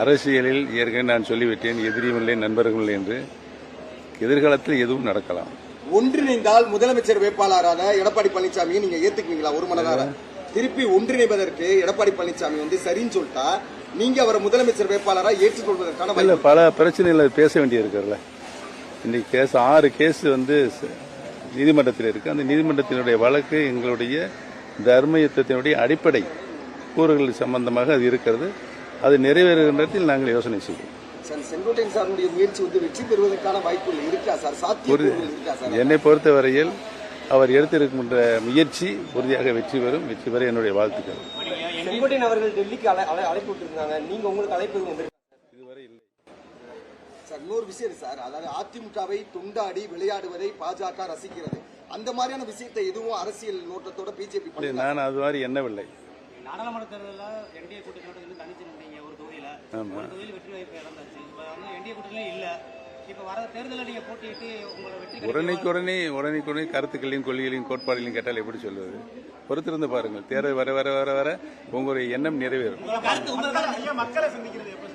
அரசியலில் ஏற்கனவே நான் சொல்லிவிட்டேன் எதிரியும் இல்லை நண்பர்களும் இல்லை என்று எதிர்காலத்தில் எதுவும் நடக்கலாம். ஒன்றிணைந்தால் முதலமைச்சர் வேட்பாளரான எடப்பாடி பழனிசாமியை நீங்க ஏத்துக்குவீங்களா? ஒரு மனதார. திருப்பி ஒன்றிணைவதற்கு எடப்பாடி பழனிசாமி வந்து சரின்னு சொல்லிட்டா நீங்க அவரை முதலமைச்சர் வேட்பாளரா ஏற்றுக்கொள்வதற்கான பல பிரச்சனைகளை பேச வேண்டியிருக்குல்ல இன்னைக்கு கேஸ் ஆறு கேஸ் வந்து நீதிமன்றத்தில் இருக்கு. அந்த நீதிமன்றத்தினுடைய வழக்கு எங்களுடைய தர்ம யுத்தத்தினுடைய அடிப்படை. கூறுகள் சம்பந்தமாக அது இருக்கிறது. அது நிறைவேறுகின்ற இடத்தில் நாங்கள் யோசனை செய்வோம். சார் செங்கோட்டையன் சாருடைய முயற்சி வந்து வெற்றி பெறுவதற்கான வாய்ப்புகள் இருக்கா சார்? சாத்தியக்கூறுகள் இருக்கா சார்? என்னை பொறுத்தவரையில் அவர் எடுத்திருக்கின்ற முயற்சி உறுதியாக வெற்றி பெறும் வெற்றி பெற என்னுடைய வாழ்த்துக்கள். செங்கோட்டையன் அவர்கள் டெல்லிக்கு அழை- அழை- அழைப்பு விட்டுருந்தாங்க. நீங்க உங்களுக்கு அழைப்பு? இதுவரை இல்லை. சார் இன்னொரு விஷயம் சார். அதாவது அதிமுகவை துண்டாடி விளையாடுவதை பாஜக ரசிக்கிறது. அந்த மாதிரியான விஷயத்தை எதுவும் அரசியல் நோட்டத்தோட பிஜேபி நான் அது மாதிரி எண்ணவில்லை. நாடாளுமன்ற தேர்தலில் என்டிஏ கூட்டணியோட இருந்து தனிச்சு நின்றீங்க ஒரு தொகுதியில. ஆமா. ஒரு தொகுதியில் வெற்றி வாய்ப்பு இழந்தாச்சு. இப்போ வந்து என்டிஏ கூட்டணியில இல்ல. இப்போ வர தேர்தலில் நீங்க போட்டியிட்டு உங்களோட வெற்றி கிடைக்குமா? உடனேக்குடனே உடனேக்குடனே கருத்துக்களையும் கொள்கைகளையும் கோட்பாடுகளையும் கேட்டால் எப்படி சொல்வது? பொறுத்திருந்து பாருங்கள். தேர்தல் வர வர வர வர உங்களுடைய எண்ணம் நிறைவேறும். உங்க கருத்து-